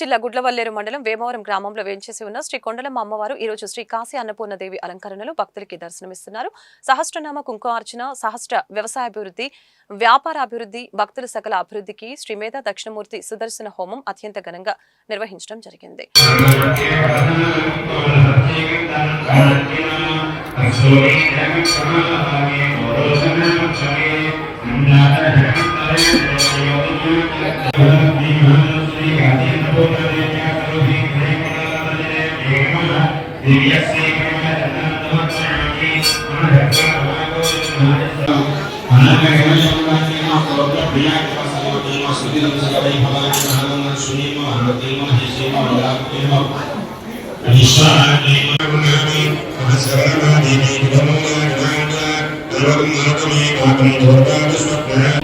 జిల్లా గుడ్లవల్లేరు మండలం వేమవరం గ్రామంలో వేంచేసి ఉన్న శ్రీ కొండలమ్మ అమ్మవారు ఈ రోజు శ్రీ కాశీ అన్నపూర్ణదేవి అలంకరణలో భక్తులకి దర్శనమిస్తున్నారు. సహస్రనామ కుంకుమార్చన సహస్ర వ్యవసాయాభివృద్ధి వ్యాపారాభివృద్ధి భక్తుల సకల అభివృద్ధికి శ్రీమేధ దక్షిణమూర్తి సుదర్శన హోమం అత్యంత ఘనంగా నిర్వహించడం జరిగింది. सर्वदा देवी नमो नारायण सर्वं नरकमे पापं दुर्गादस्वप्नः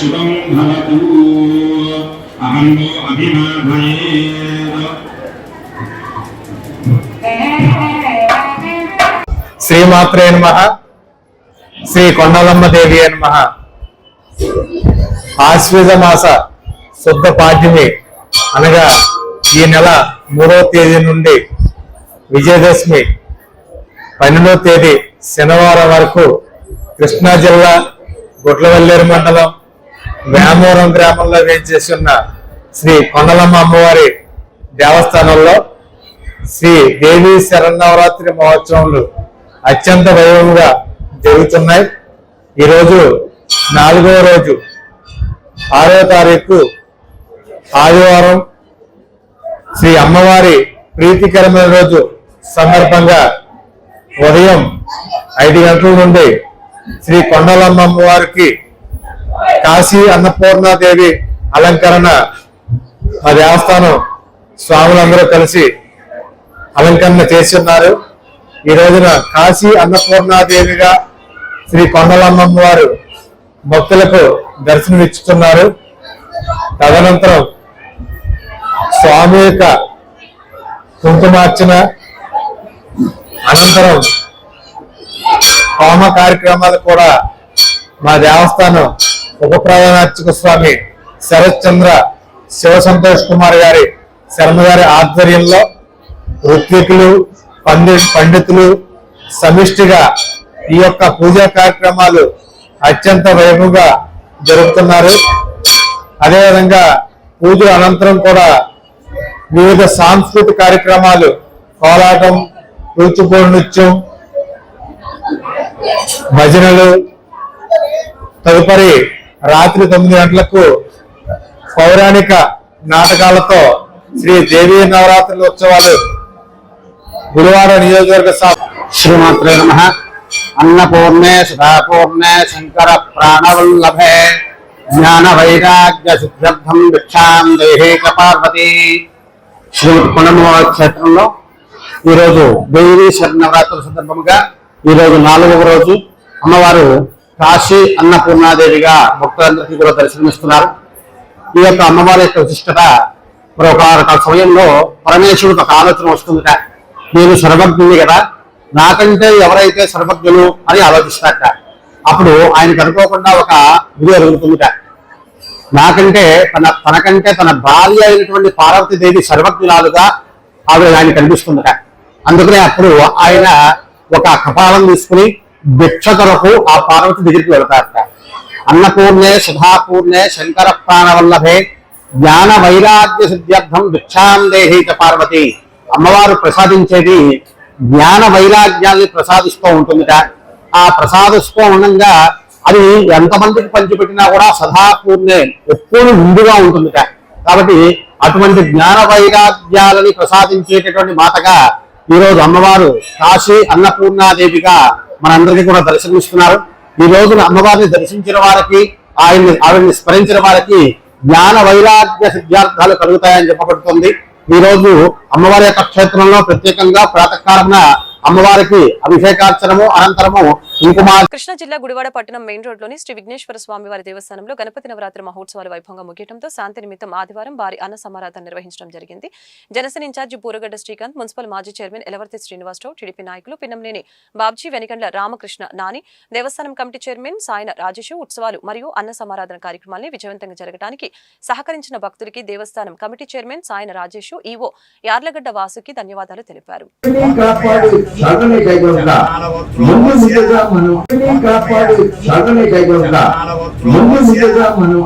శుభం భవతు అహం శ్రీమాత్రే నమ. శ్రీ కొండలమ్మ దేవి నమ. ఆశ్వేద మాస శుద్ధ పాడ్యమి అనగా ఈ నెల మూడవ తేదీ నుండి విజయదశమి పన్నెండవ తేదీ శనివారం వరకు కృష్ణా జిల్లా గుడ్లవల్లేరు మండలం వేమవరం గ్రామంలో వేయించేసి ఉన్న శ్రీ కొండలమ్మ అమ్మవారి దేవస్థానంలో శ్రీ దేవి శరన్నవరాత్రి మహోత్సవాలు అత్యంత వైభవంగా జరుగుతున్నాయి. ఈరోజు నాలుగవ రోజు. ఆరో తారీఖు ఆదివారం శ్రీ అమ్మవారి ప్రీతికరమైన రోజు సందర్భంగా ఉదయం ఐదు గంటల నుండి శ్రీ కొండలమ్మ అమ్మవారికి కాశీ అన్నపూర్ణాదేవి అలంకరణ మా దేవస్థానం స్వాములందరూ కలిసి అలంకరణ చేసి ఉన్నారు ఈ రోజున కాశీ అన్నపూర్ణాదేవిగా శ్రీ కొండలమ్మమ్మ వారు భక్తులకు దర్శనమిచ్చుతున్నారు. తదనంతరం స్వామి యొక్క కుంకుమార్చన అనంతరం హోమ కార్యక్రమాలు కూడా మా దేవస్థానం ఉప ప్రధానార్చక స్వామి శరత్ చంద్ర శివ సంతోష్ కుమార్ గారి శర్మ గారి ఆధ్వర్యంలో ఋత్వికులు పండి పండితులు సమిష్టిగా ఈ యొక్క పూజా కార్యక్రమాలు అత్యంత వైభవంగా జరుపుతున్నారు. అదేవిధంగా పూజ అనంతరం కూడా వివిధ సాంస్కృతిక కార్యక్రమాలు కోలాటం కూచిపూడి నృత్యం భజనలు తదుపరి రాత్రి తొమ్మిది గంటలకు పౌరాణిక నాటకాలతో శ్రీ దేవీ నవరాత్రుల ఉత్సవాలు గురువార నియోజకవర్గ సభ. శ్రీమాత్రే నమ. అన్నపూర్ణే సుధాపూర్ణే శంకర ప్రాణవల్లభే జ్ఞాన వైరాగ్య సిద్ధ్యర్థం భిక్షాం దేహేక పార్వతి శ్రీమతి కొండమవారి క్షేత్రంలో ఈరోజు దేవి శరణవరాత్రుల సందర్భంగా ఈరోజు నాలుగవ రోజు అమ్మవారు కాశీ అన్నపూర్ణాదేవిగా భక్తులందరికీ కూడా దర్శనమిస్తున్నారు. ఈ యొక్క అమ్మవారి యొక్క విశిష్టత ఒక సమయంలో పరమేశ్వరుడు ఒక ఆలోచన వస్తుందట. నేను సర్వజ్ఞుని కదా నాకంటే ఎవరైతే సర్వజ్ఞులు అని ఆలోచిస్తారట. అప్పుడు ఆయనకు అనుకోకుండా ఒక విధి ఎదుగుతుందిట నాకంటే తన తనకంటే తన భార్య అయినటువంటి పార్వతీదేవి సర్వజ్ఞురాలుగా ఆవిడ ఆయన కనిపిస్తుందట. అందుకనే అప్పుడు ఆయన ఒక కపాలం తీసుకుని భిక్ష కొరకు ఆ పార్వతి దగ్గరికి వెళతారట అన్నపూర్ణే సుధాపూర్ణే శంకర ప్రాణవల్లభే జ్ఞాన వైరాగ్య సిద్ధ్యర్థం భిక్షాం పార్వతి. అమ్మవారు ప్రసాదించేది జ్ఞాన వైరాగ్యాన్ని ప్రసాదిస్తూ ఉంటుందిట. ఆ ప్రసాదిస్తూ ఉండగా అది ఎంతమందికి పంచిపెట్టినా కూడా సదాపూర్ణే ఎప్పుడు ముందుగా ఉంటుందిట. కాబట్టి అటువంటి జ్ఞాన వైరాగ్యాలని ప్రసాదించేటటువంటి మాతగా ఈ రోజు అమ్మవారు కాశీ అన్నపూర్ణాదేవిగా మనందరికీ కూడా దర్శనమిస్తున్నారు. ఈ రోజున అమ్మవారిని దర్శించిన వారికి ఆయన్ని ఆవిడని స్మరించిన వారికి జ్ఞాన వైరాగ్య సిద్ధార్థాలు కలుగుతాయని చెప్పబడుతుంది. ఈ రోజు అమ్మవారి యొక్క క్షేత్రంలో ప్రత్యేకంగా ప్రాతకాలమున అమ్మవారికి అభిషేకార్చనము అనంతరము కృష్ణా జిల్లా గుడివాడ పట్టణం మెయిన్ రోడ్లోని శ్రీ విఘ్నేశ్వర స్వామి వారి దేవస్థానంలో గణపతి నవరాత్రి మహోత్సవాలు వైభవంగా ముగియడంతో శాంతి నిమిత్తం ఆదివారం భారీ అన్న సమారాధన నిర్వహించడం జరిగింది. జనసేన ఇన్ఛార్జి బూరగడ్డ శ్రీకాంత్ మున్సిపల్ మాజీ చైర్మన్ ఎలవర్తి శ్రీనివాసరావు టీడీపీ నాయకులు పిన్నంనేని బాబ్జీ వెనికండ్ల రామకృష్ణ నాని దేవస్థానం కమిటీ చైర్మన్ సాయన రాజేషు ఉత్సవాలు మరియు అన్న సమారాధన కార్యక్రమాల్ని విజయవంతంగా జరగడానికి సహకరించిన భక్తులకి దేవస్థానం committee chairman Sayana Rajesh EO Yarlagadda Vasuki ధన్యవాదాలు తెలిపారు. మనం అన్ని కాపాడు సాధనే కైగొందా? ముందు ముందుగా మనం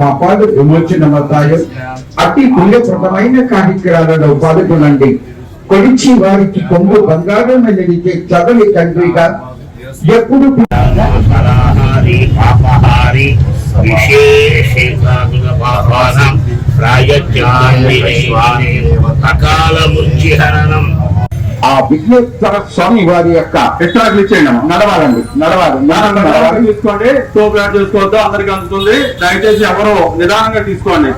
పాపాలు విమోచనమవుతాయి. అతి పుణ్యప్రదమైన కార్యక్రమాలలో పాల్గొనండి. కొలిచి వారికి కొంగు బంగారం వెలిగితే చదవి తండ్రిగా ఎప్పుడు ఆ విఘ్నేశ్వర స్వామి వారి యొక్క ఎట్లా ఇచ్చేయండి నడవాలండి నడవాలి నడవాలి, తీసుకోండి టోప్ చేసుకోవద్దు అందరికి అందుతుంది. దయచేసి ఎవరు నిదానంగా తీసుకోండి.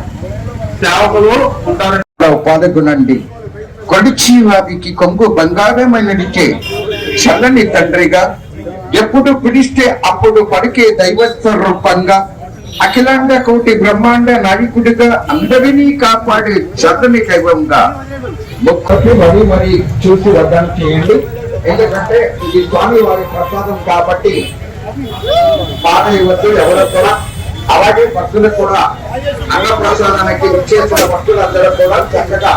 సేవకులు ఉంటారు. పాల్గొనండి కొడిచి వారికి కొంగు బంగారమైనడిచే చల్లని తండ్రిగా ఎప్పుడు పిలిస్తే అప్పుడు పడికే దైవత్వ రూపంగా అఖిలాండ కోటి బ్రహ్మాండ నాయకుడిగా అందరినీ కాపాడే చల్లని దైవంగా. ఒక్కటి మరి మరి చూసి వద్దం చేయండి. ఎందుకంటే ఇది స్వామి వారి ప్రసాదం కాబట్టి బాధ ఎవరో కూడా అలాగే భక్తులు కూడా అన్న ప్రసాదానికి ఇచ్చేసిన భక్తులందరూ కూడా చక్కగా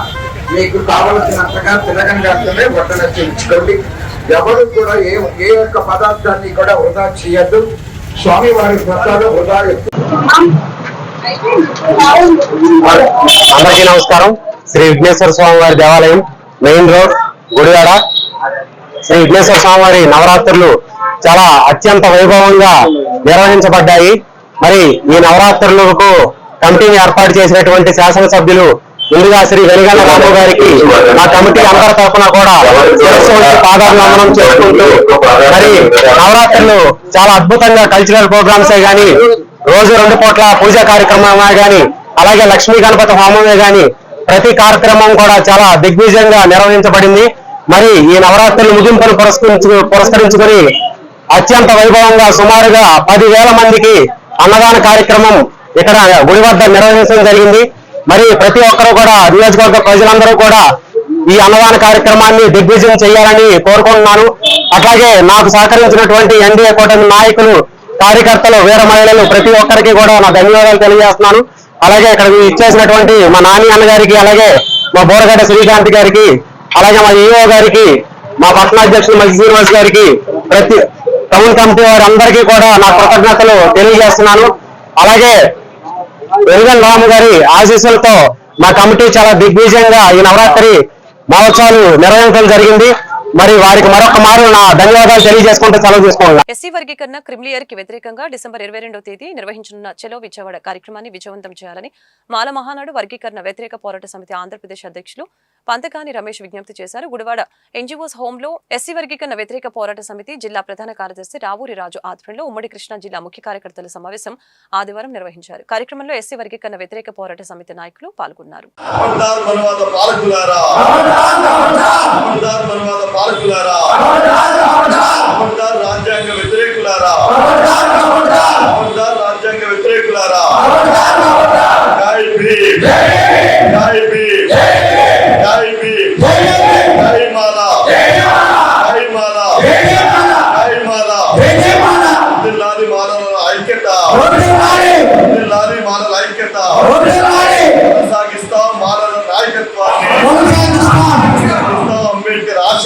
మీకు కావలసినంతగా తినగంగానే వడ్డన చేయించుకోండి. ఎవరు కూడా ఏ ఏ యొక్క పదార్థాన్ని కూడా వృధా చేయొద్దు. స్వామి వారి ప్రసాదం వృధా అందరికీ నమస్కారం. శ్రీ విఘ్నేశ్వర స్వామి వారి దేవాలయం మెయిన్ రోడ్ గుడివాడ. శ్రీ విఘ్నేశ్వర స్వామి వారి నవరాత్రులు చాలా అత్యంత వైభవంగా నిర్వహించబడ్డాయి. మరి ఈ నవరాత్రులకు కమిటీని ఏర్పాటు చేసినటువంటి శాసనసభ్యులు ముందుగా శ్రీ వెలిగల్ల రాము గారికి మా కమిటీ అందరి తరఫున కూడా శిరస్సు నమనం చేసుకుంటూ. మరి నవరాత్రులు చాలా అద్భుతంగా కల్చరల్ ప్రోగ్రామ్సే గాని రోజు రెండు పూట్ల పూజా కార్యక్రమమే గాని అలాగే లక్ష్మీ గణపతి హోమమే గాని ప్రతి కార్యక్రమం కూడా చాలా దిగ్విజయంగా నిర్వహించబడింది. మరి ఈ నవరాత్రులు ముగింపును పురస్కరించు పురస్కరించుకొని అత్యంత వైభవంగా సుమారుగా పదివేల మందికి అన్నదాన కార్యక్రమం ఇక్కడ గుడి వద్ద నిర్వహించడం జరిగింది. మరి ప్రతి ఒక్కరూ కూడా నియోజకవర్గ ప్రజలందరూ కూడా ఈ అన్నదాన కార్యక్రమాన్ని దిగ్విజయం చేయాలని కోరుకుంటున్నాను. అట్లాగే నాకు సహకరించినటువంటి ఎన్డీఏ కూటమి నాయకులు కార్యకర్తలు వీర మహిళలు ప్రతి ఒక్కరికి కూడా నా ధన్యవాదాలు తెలియజేస్తున్నాను. అలాగే ఇక్కడ ఇచ్చేసినటువంటి మా నాని అన్న గారికి అలాగే మా బోరగడ్డ శ్రీకాంత్ గారికి అలాగే మా ఈఓ గారికి మా పట్టణాధ్యక్షులు మల్లి శ్రీనివాస్ గారికి ప్రతి టౌన్ కమిటీ వారందరికీ కూడా నా కృతజ్ఞతలు తెలియజేస్తున్నాను. అలాగే వెలుగల్ రాము గారి ఆశీస్సులతో మా కమిటీ చాలా దిగ్విజయంగా ఈ నవరాత్రి మహోత్సవాలు నిర్వహించడం జరిగింది. మరి వారికి మరొక మారు నా ధన్యవాదాలు తెలియజేసుకుంటే సెలవు చేసుకోవాలి ఎస్సీ వర్గీకరణ క్రిమిలియర్కి వ్యతిరేకంగా డిసెంబర్ ఇరవై రెండవ తేదీ నిర్వహించనున్న చెలో విజయవాడ కార్యక్రమాన్ని విజయవంతం చేయాలని మాల మహానాడు వర్గీకరణ వ్యతిరేక పోరాట సమితి ఆంధ్రప్రదేశ్ అధ్యక్షులు పంతకాని రమేష్ విజ్ఞప్తి చేశారు. గుడివాడ ఎన్జిఓస్ హోమ్లో ఎస్సీ వర్గీకరణ వ్యతిరేక పోరాట సమితి జిల్లా ప్రధాన కార్యదర్శి రావూరి రాజు ఆధ్వర్యంలో ఉమ్మడి కృష్ణా జిల్లా ముఖ్య కార్యకర్తల సమావేశం ఆదివారం నిర్వహించారు. కార్యక్రమంలో ఎస్సీ వర్గీకరణ వ్యతిరేక పోరాట సమితి నాయకులు పాల్గొన్నారు.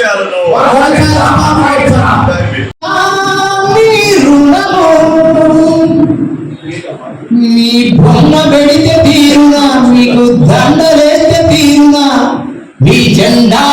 ఆశయాలను మీ బొమ్మ పెడితే తీరునా? మీకు దండలేస్తే తీరునా? మీ జెండా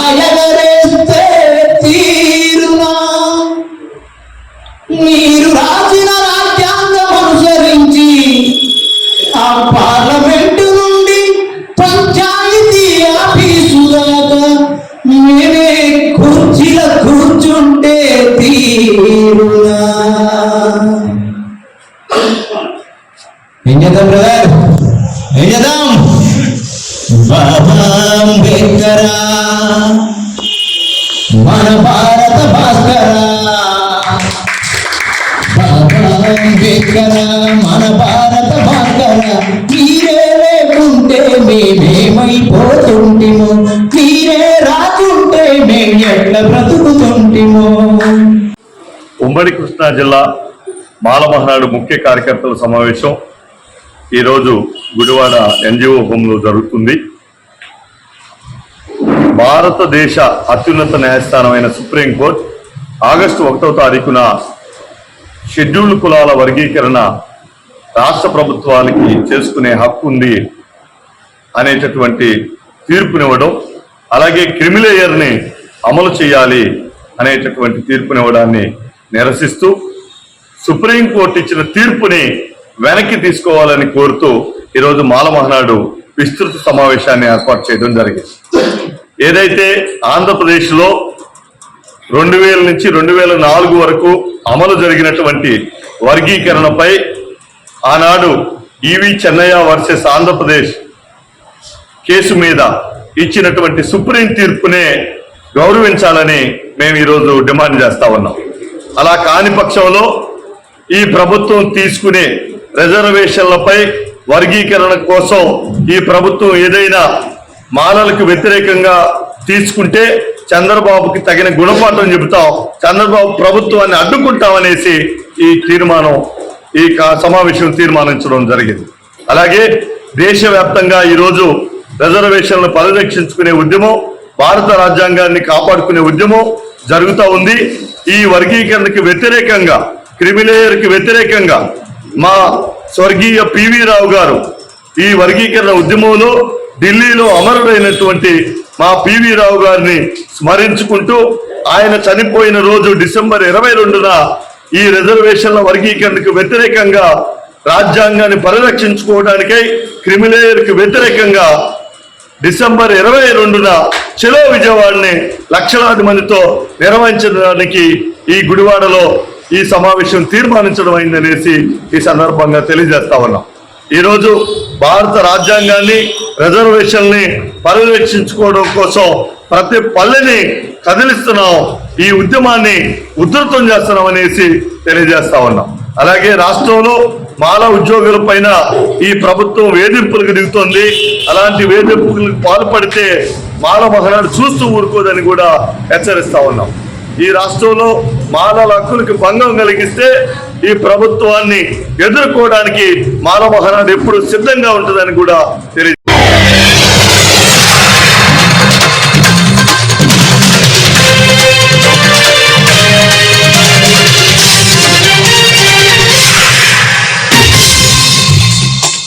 అంబేద్కరా మన భారత భాస్కరా మీరే లేకుంటే మేమేమైపోతుంటిమో? మీరే రాకుంటే మేము ఎట్లా బ్రతుకుతుంటిమో? ఉమ్మడి కృష్ణా జిల్లా మాలమహనాడు ముఖ్య కార్యకర్తల సమావేశం ఈరోజు గుడివాడ ఎన్జిఓ హోంలో జరుగుతుంది. భారతదేశ అత్యున్నత న్యాయస్థానమైన సుప్రీంకోర్టు ఆగస్టు ఒకటో తారీఖున షెడ్యూల్డ్ కులాల వర్గీకరణ రాష్ట్ర ప్రభుత్వానికి చేసుకునే హక్కు ఉంది అనేటటువంటి తీర్పునివ్వడం అలాగే క్రిమిలేయర్ని అమలు చేయాలి అనేటటువంటి తీర్పునివ్వడాన్ని నిరసిస్తూ సుప్రీంకోర్టు ఇచ్చిన తీర్పుని వెనక్కి తీసుకోవాలని కోరుతూ ఈరోజు మాలమహనాడు విస్తృత సమావేశాన్ని ఏర్పాటు చేయడం జరిగింది. ఏదైతే ఆంధ్రప్రదేశ్లో రెండు వేల నుంచి రెండు వేల నాలుగు వరకు అమలు జరిగినటువంటి వర్గీకరణపై ఆనాడు EV Chennaiah versus Andhra Pradesh case మీద ఇచ్చినటువంటి సుప్రీం తీర్పునే గౌరవించాలని మేము ఈరోజు డిమాండ్ చేస్తా ఉన్నాం. అలా కాని పక్షంలో ఈ ప్రభుత్వం తీసుకునే రిజర్వేషన్లపై వర్గీకరణ కోసం ఈ ప్రభుత్వం ఏదైనా మాలలకు వ్యతిరేకంగా తీసుకుంటే చంద్రబాబుకి తగిన గుణపాఠం చెబుతాం చంద్రబాబు ప్రభుత్వాన్ని అడ్డుకుంటామనేసి ఈ తీర్మానం ఈ సమావేశం తీర్మానించడం జరిగింది. అలాగే దేశవ్యాప్తంగా ఈరోజు రిజర్వేషన్లు పరిరక్షించుకునే ఉద్యమం భారత రాజ్యాంగాన్ని కాపాడుకునే ఉద్యమం జరుగుతూ ఉంది. ఈ వర్గీకరణకి వ్యతిరేకంగా క్రిమిలేయర్కి వ్యతిరేకంగా మా స్వర్గీయ పివి రావు గారు ఈ వర్గీకరణ ఉద్యమంలో ఢిల్లీలో అమరుడైనటువంటి మా పివి రావు గారిని స్మరించుకుంటూ ఆయన చనిపోయిన రోజు డిసెంబర్ ఇరవై రెండున ఈ రిజర్వేషన్ల వర్గీకరణకు వ్యతిరేకంగా రాజ్యాంగాన్ని పరిరక్షించుకోవడానికై క్రిమిలేయర్కు వ్యతిరేకంగా డిసెంబర్ ఇరవై రెండున చెలో విజయవాడని లక్షలాది మందితో నిర్వహించడానికి ఈ గుడివాడలో ఈ సమావేశం తీర్మానించడం అయిందనేసి ఈ సందర్భంగా తెలియజేస్తా ఉన్నాం. ఈరోజు భారత రాజ్యాంగాన్ని రిజర్వేషన్ని పర్యవేక్షించుకోవడం కోసం ప్రతి పల్లెని కదిలిస్తున్నాం ఈ ఉద్యమాన్ని ఉధృతం చేస్తున్నాం అనేసి తెలియజేస్తా ఉన్నాం. అలాగే రాష్ట్రంలో మాల ఉద్యోగుల పైన ఈ ప్రభుత్వం వేధింపులకు దిగుతోంది. అలాంటి వేధింపులకు పాల్పడితే మాల మహనాడు చూస్తూ ఊరుకోదని కూడా హెచ్చరిస్తా ఉన్నాం. ఈ రాష్ట్రంలో మాలల హక్కులకు భంగం కలిగిస్తే ఈ ప్రభుత్వాన్ని ఎదుర్కోవడానికి మాల ఎప్పుడు సిద్ధంగా ఉంటుందని కూడా తెలియ